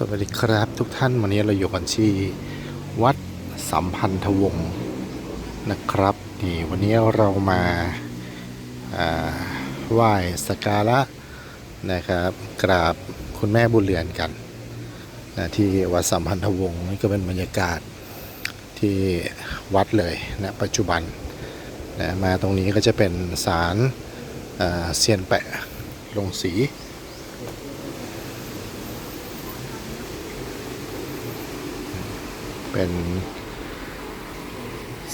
สวัสดีครับทุกท่านวันนี้เราอยู่กันที่วัดสัมพันธวงศ์นะครับนี่วันนี้เรามาาไหว้สกการะนะครับ กราบคุณแม่บุญเรือนกันนะที่วัดสัมพันธวงศ์นี่ก็เป็นบรรยากาศที่วัดเลยนะปัจจุบันนะมาตรงนี้ก็จะเป็นศาลเซียนแปะลงสี เป็น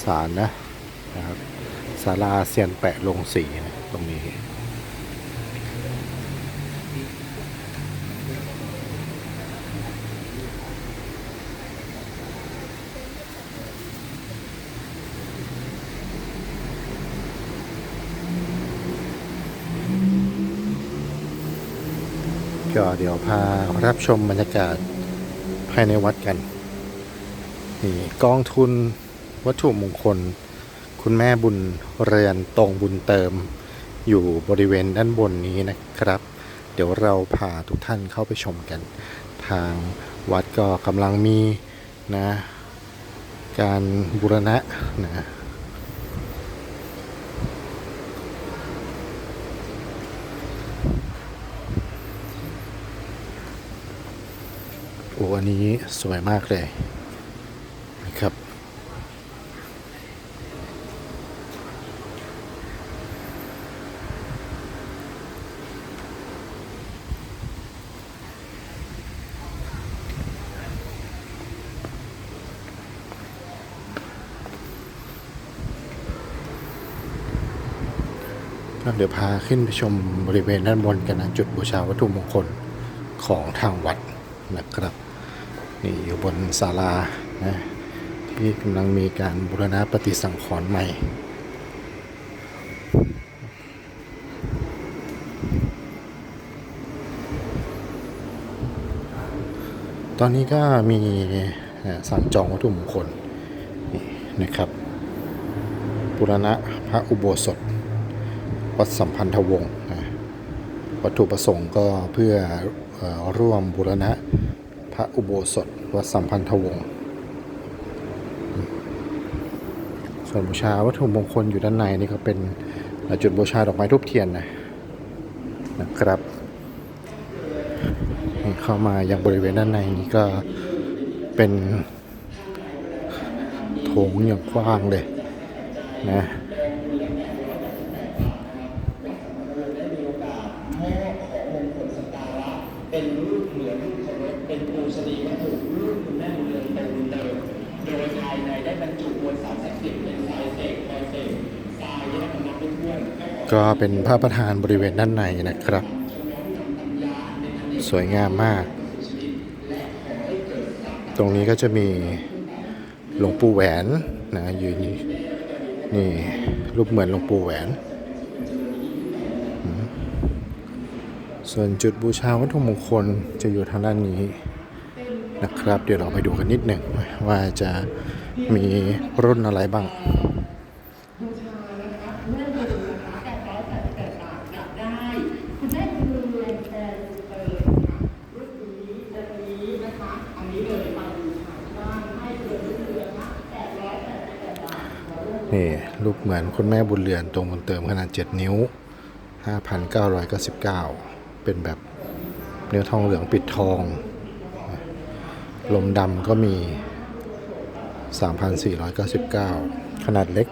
ศาลนะนะครับศาลาเซียนแปะลงสีนะตรงนี้ก็เดี๋ยวพารับชมบรรยากาศภายในวัดกัน นี่กองทุนวัตถุมงคล คุณแม่บุญเรือนตรงบุญเติม อยู่บริเวณด้านบนนี้นะครับ เดี๋ยวเราพาทุกท่านเข้าไปชมกัน ทางวัดก็กำลังมีนะ การบูรณะนะโอ้อันนี้สวยมากเลยนะครับ เดี๋ยวพาขึ้นไปชมบริเวณด้านบนกันนะจุดบูชาวัตถุมงคลของทางวัดนะครับนี่อยู่บนศาลานะที่กำลังมีการบูรณะปฏิสังขรณ์ใหม่ตอนนี้ก็มีสั่งจองวัตถุมงคลนี่นะครับบูรณะพระอุโบสถ วัดสัมพันธวงศ์วัตถุประสงค์ก็เพื่ออร่วมบูรณะพระอุโบสถวัดสัมพันธวงศ์ส่วนบูชาวัตถุมงคลอยู่ด้านในนี่ก็เป็นจุดบูชาดอกไม้ทูบเทียนนะนะครับเข้ามาอยังบริเวณด้านในนี้ก็เป็นโถงอย่างกว้างเลยนะ เป็นรูปเหมือนรูปเคารพเป็นปูชนีวัตถุรูปคุณแม่บุญเรือนเป็นบุญเติมโดยภายในได้บรรจุมวลสารศักดิ์สิทธิ์เป็นทรายเสกทรายเสกทรายแยกกันนับไม่ถ้วน ก็เป็นพระประธานบริเวณด้านในนะครับ สวยงามมาก ตรงนี้ก็จะมีหลวงปู่แหวนนะยืนอยู่นี่รูปเหมือนหลวงปู่แหวน ส่วนจุดบูชาวัตถุมงคลจะอยู่ทางด้านนี้นะครับ เดี๋ยวเราไปดูกันนิดหนึ่งว่าจะมีรุ่นอะไรบ้าง บูชานะคะเมื่อหนึ่งนะคะแปดร้อยแปดสิบแปดบาทกลับได้ คุณแม่คือเรียนแทนเติมค่ะรุ่นนี้จะนี้นะคะ อันนี้เลยไปบูชาบ้านให้เกินรุ่นเรือนค่ะแปดร้อยแปดสิบแปดบาทขอเริ่ม นี่รูปเหมือนคุณแม่บุญเรือนตรงบุญเติมขนาด 7 นิ้ว 5,999 เป็นแบบเนื้อทองเหลืองปิดทอง ลมดำก็มี 3,499 ขนาดเล็ก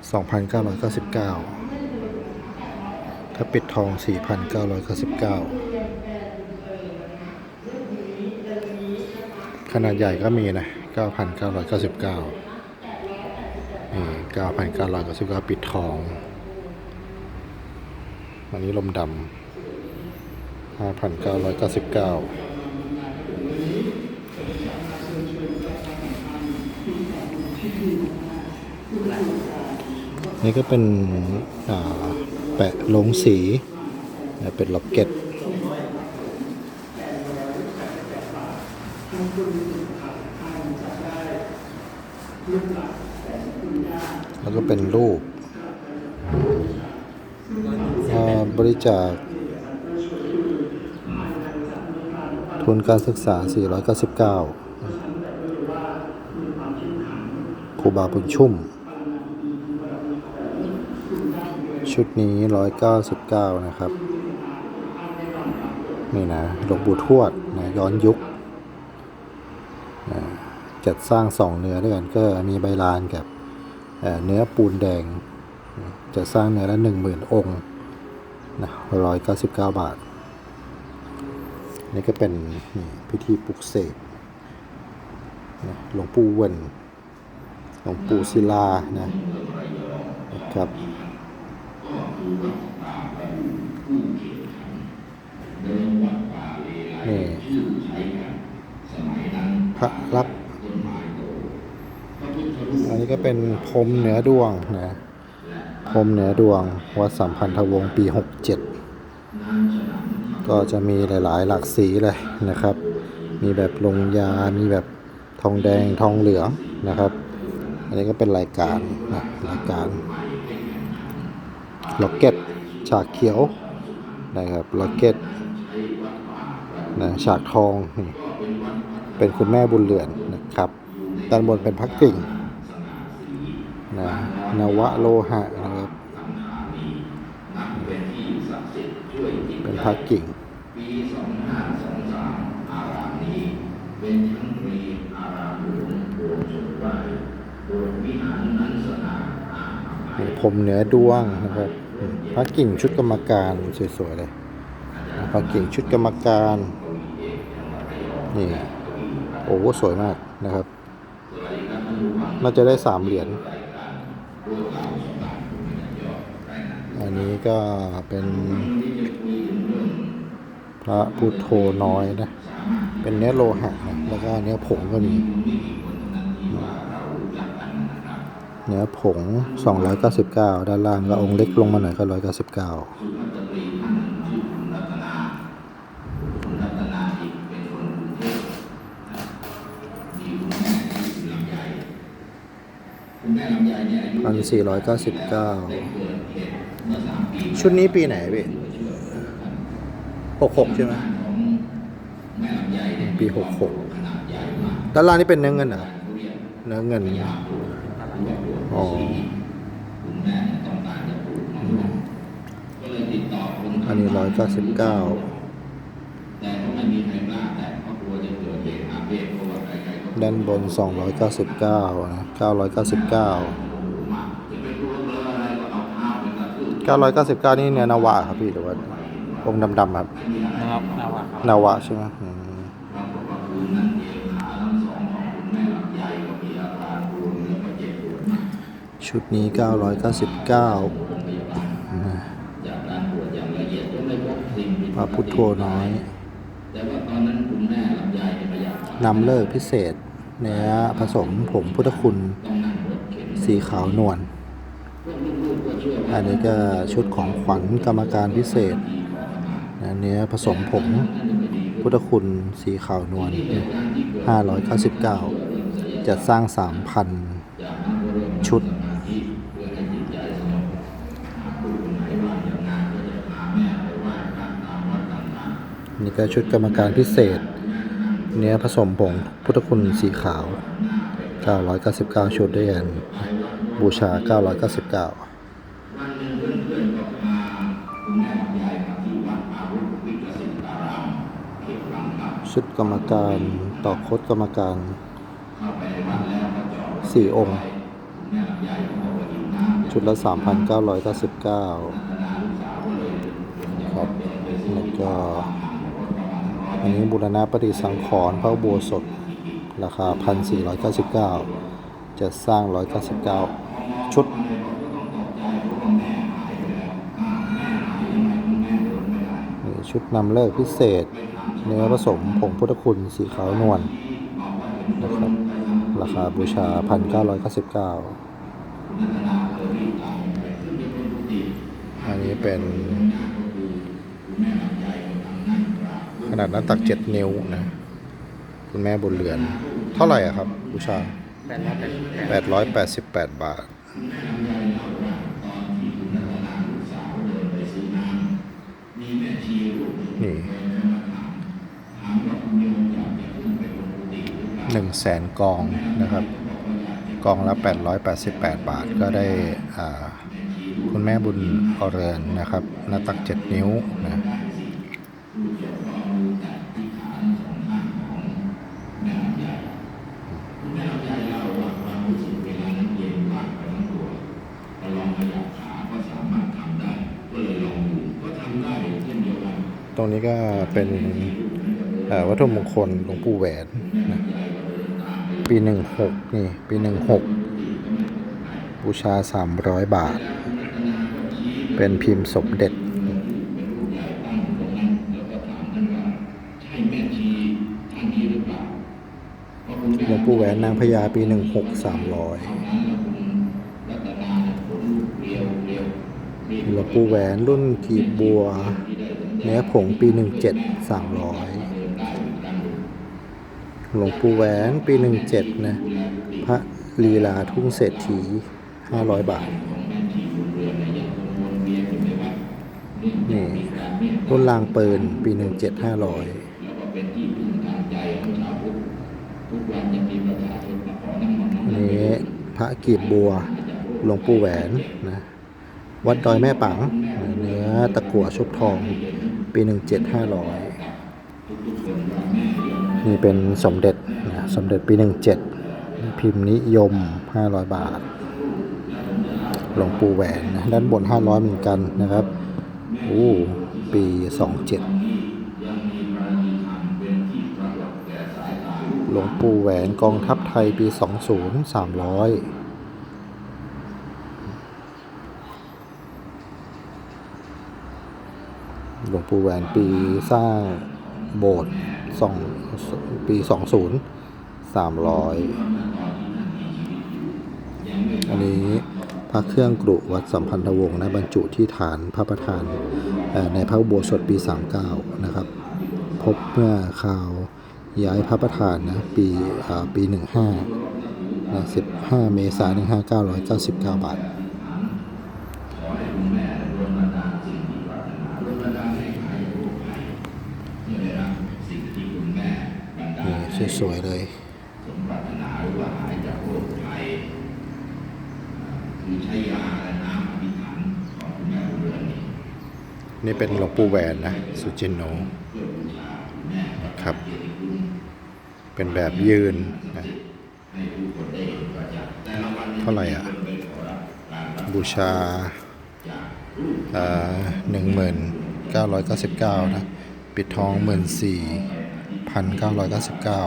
2,999 ถ้าปิดทอง 4,999 ขนาดใหญ่ก็มีนะ 9,999 เก้าพันเก้าร้อยเก้าสิบเก้าปิดทอง อันนี้ลมดำห้าพันเก้าร้อยเก้าสิบเก้านี่ก็เป็นแปะลงสี เป็นล็อกเก็ต แล้วก็เป็นรูปอ่าบริจาค ทุนการศึกษา 499ครูบาบุญชุ่ม ชุดนี้ 199 นะครับ นี่นะหลวงปู่ทวดนะย้อนยุคจัดสร้างสองเนื้อด้วยกันก็มีใบลานกับ เนื้อปูนแดง จะสร้างเนื้อละ 10,000 องค์นะ199 บาท นี่ก็เป็นพิธีปลุกเสกหลวงปู่เวนหลวงปู่ศิลานะครับนี่พระลักษณ์อันนี้ ก็เป็นพรมเหนือดวงนะพรมเหนือดวงวัดสัมพันธวงศ์ปี 67 ก็จะมีหลาย ๆ หลักสีเลยนะครับ มีแบบลงยา มีแบบทองแดงทองเหลืองนะครับ อันนี้ก็เป็นรายการนะรายการล็อกเก็ตฉากเขียวนะครับล็อกเก็ตนะฉากทองนี่เป็นคุณแม่บุญเหลือนนะครับด้านบนเป็นพักกิ่ง นะนวะโลหะนะครับเป็นพักกิ่งมีผมเหนือดวงนะครับพระกิ่งชุดกรรมการสวยๆเลยพระกิ่งชุดกรรมการนี่โอ้โหสวยมากนะครับ น่าจะได้สามเหรียญ อันนี้ก็เป็นพระพุทโธน้อยนะ เป็นเนื้อโลหะนะแล้วก็เนื้อผงก็มี เนื้อผง 299 ด้านล่างก็องค์เล็กลงมาหน่อยก็ 199 พันสี่ร้อยเก้าสิบเก้าชุดนี้ปีไหนพี่หกหกใช่ไหมปีหกหกด้านล่างนี่เป็นเนื้อเงินเหรอ เนื้อเงิน อ๋ออันนี้ร้อยเก้าสิบเก้าด้านบนสองร้อยเก้าสิบเก้านะเก้าร้อยเก้าสิบเก้า เก้าร้อยเก้าสิบเก้านี่เนื้อนาวะครับพี่หรือว่าองค์ดำๆครับนะครับนาวะครับนาวะใช่ไหมอืมชุดนี้ 999นะพระพุทโธน้อยนำเลิกพิเศษ เนื้อผสมผงพุทธคุณ สีขาวนวล อันนี้ก็ชุดของขวัญกรรมการพิเศษนะเนื้ผสมผงพุทธคุณสีขาวนวล599 จะสร้าง 3,000 ชุด นี่ก็ชุดกรรมการพิเศษ เนื้อผสมผงพุทธคุณสีขาว 999 ชุดด้วยกัน บูชา 999 ชุดกรรมการต่อคดกรรมการสี่องค์ ชุดละ 3,999 ครับแล้วก็อันนี้บุรณะปฏิสังขรณ์พระอุโบสถราคา 1,499 จะสร้าง 199 ชุดนี่ชุดนำเลิกพิเศษ เนื้อผสมผงพุทธคุณสีขาวนวลนะครับ ราคาบูชา 1,999 อันนี้เป็น ขนาดหน้าตัก 7 นิ้วนะ คุณแม่บุญเหลือน เท่าไหร่อะครับ บูชาแปดร้อยแปดสิบแปด888 บาทนี่ 1แสนกองนะครับ กองละ 888 บาท ก็ได้คุณแม่บุญอเรือนนะครับ หน้าตัก 7 นิ้วนะตรงนี้ก็เป็นวัตถุมงคลหลวงปู่แหวนนะ ปีหนึ่งหกนี่ ปีหนึ่งหกบูชาสามร้อยบาท เป็นพิมพ์สมเด็จหลวงปู่แหวนนางพญาปีหนึ่งหกสามร้อยหลวงปู่แหวนรุ่นกีบบัวเนื้อผงปีหนึ่งเจ็ดสามร้อย หลวงปู่แหวนปีหนึ่งเจ็ดนะ พระลีลาทุ่งเศรษฐีห้าร้อยบาท นี่รุ่นลางเปืนปีหนึ่งเจ็ดห้าร้อยอันนี้พระกีบบัวหลวงปู่แหวนนะวัดดอยแม่ปังเนื้อตะกั่วชุบทอง ปีห นี่เป็นสมเด็จนะสมเด็จปีหนึ่งเจ็ดพิมพ์นิยมห้าร้อยบาท หลวงปู่แหวนนะด้านบนห้าร้อยเหมือนกันนะครับโอ้ปีสองเจ็ดหลวงปู่แหวนกองทัพไทยปีสองศูนย์สามร้อยหลวงปู่แหวนปีสร้างโบสถ์สอง ปีสองศูนย์สามร้อยอันนี้พระเครื่องกรุวัดสัมพันธวงศ์นะบรรจุที่ฐานพระประธานในพระอุโบสถปี 39 นะครับ พบเมื่อข่าวย้ายพระประธานนะปีอ่าปี 15นะ15 เมษายน15,999 บาท นี่ สวยๆเลยนี่เป็นหลวงปู่แหวนนะ สุจินโนครับ เป็นแบบยืนนะเท่าไหร่อะ บูชาหนึ่งหมื่นเก้าร้อยเก้าสิบเก้านะ ปิดทองหมื่นสี่ พันเก้าร้อยเก้าสิบเก้า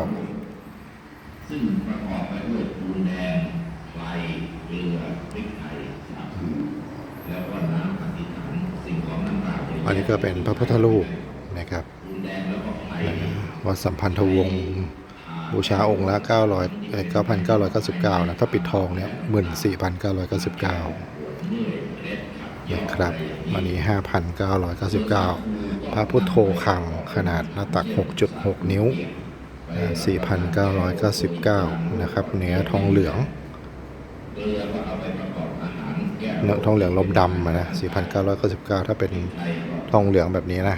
อันนี้ก็เป็นพระพุทธรูปนะครับวัดสัมพันธวงศ์บูชาองค์ละ 900เอ่อ9,999 นะ ถ้าปิดทองเนี่ย 14,999 นะครับ วันนี้ 5,999 พระพุทโธคังขนาดหน้าตัก 6.6 นิ้ว 4,999 นะครับเนื้อทองเหลืองเนื้อทองเหลืองลมดำนะ4,999 ถ้าเป็นทองเหลืองแบบนี้นะ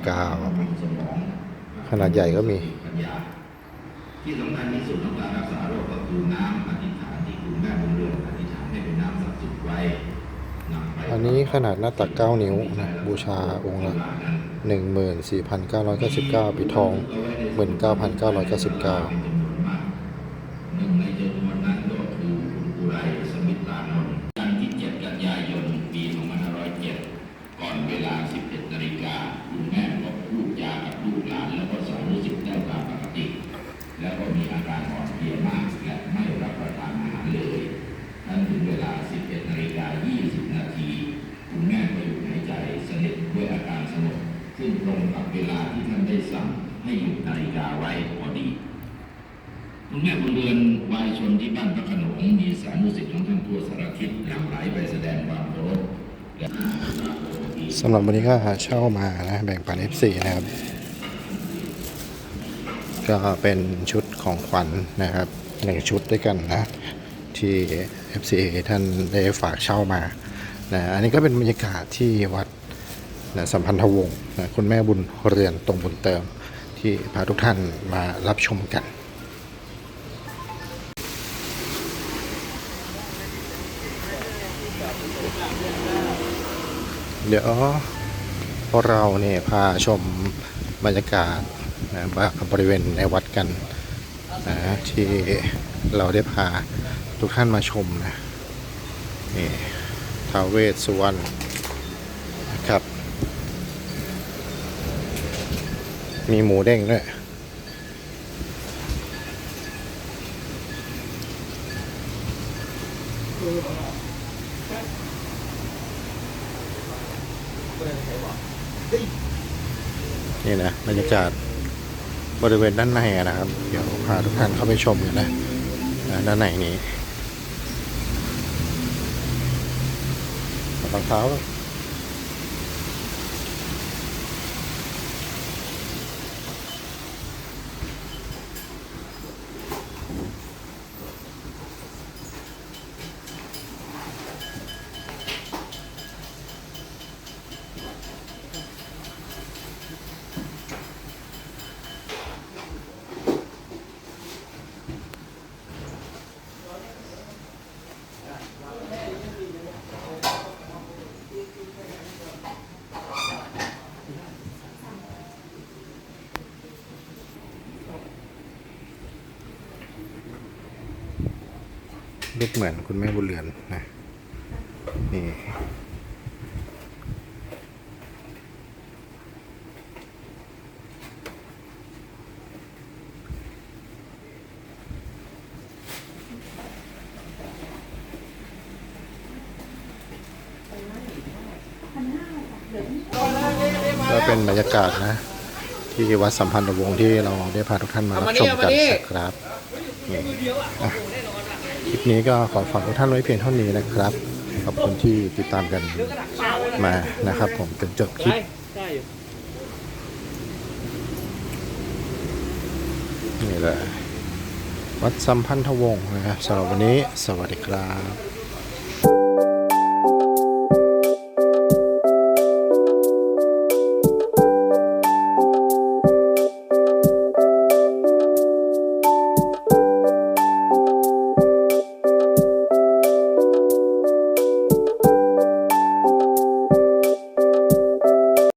5,999 ขนาดใหญ่ก็มี ที่สำคัญที่สุดของการรักษาโรคก็คือน้ำ นี้ขนาดหน้าตัก 9 นิ้วนะบูชาองค์ละ14,999 ปิดทอง 19,999 หนึ่งในจำนวนนั้นก็คือคุณกุไรสมิตรานนท์วันที่ 7 กันยายน ปี2507 ก่อนเวลา 11 นาฬิกาคุณแม่ก็พูดจากับลูกหลาน แล้วก็สอนรู้สึกได้ตามปกติ แล้วก็มีอาการอ่อนเพลียมากและไม่รับประทานอาหารเลยทั้งถึงเวลา 11 นาฬิกา 20 นาที คุณแม่ก็หยุดหายใจสนิทด้วยอาการสงบซึ่งตรงกับเวลาที่ท่านได้สั่งให้หยุดนาฬิกาไว้พอดี คุณแม่บุญเรือนวายชนที่บ้านพระขนงมีสานุสิทธิ์ของท่านทั่วสารทิศหลั่งไหลไปแสดงความเคารพสำหรับวันนี้ก็เช่ามานะแบ่งปัน F4 นะครับ ก็เป็นชุดของขวัญนะครับหนึ่งชุดด้วยกันนะ ที่ FCA ท่านได้ฝากเช่ามานะอันนี้ก็เป็นบรรยากาศที่วัดนะสัมพันธวงศ์นะคุณแม่บุญเรือนตรงบุญเติมที่พาทุกท่านมารับชมกัน เดี๋ยวพวกเราเนี่ยพาชมบรรยากาศนะบริเวณในวัดกันนะที่เราได้พาทุกท่านมาชมนะนี่ท้าวเวสสุวรรณนะครับ มีหมูเด้งด้วย นี่นะบรรยากาศบริเวณด้านในนะครับ เดี๋ยวพาทุกท่านเข้าไปชมกันนะด้านในนี้รองเท้า ลูกเหมือนคุณแม่บุญเรือนนะนี่ก็เป็นบรรยากาศนะ ที่วัดสัมพันธวงศ์ที่เราได้พาทุกท่านมารับชมกันนะครับนี่ ลิปนี้ก็ขอฝากทุกท่านไว้เพียงเท่านี้นะครับ ขอบคุณที่ติดตามกันมานะครับ ผมจนจบคลิปนี่เลยวัดสัมพันธวงศ์นะครับสำหรับวันนี้สวัสดีครับ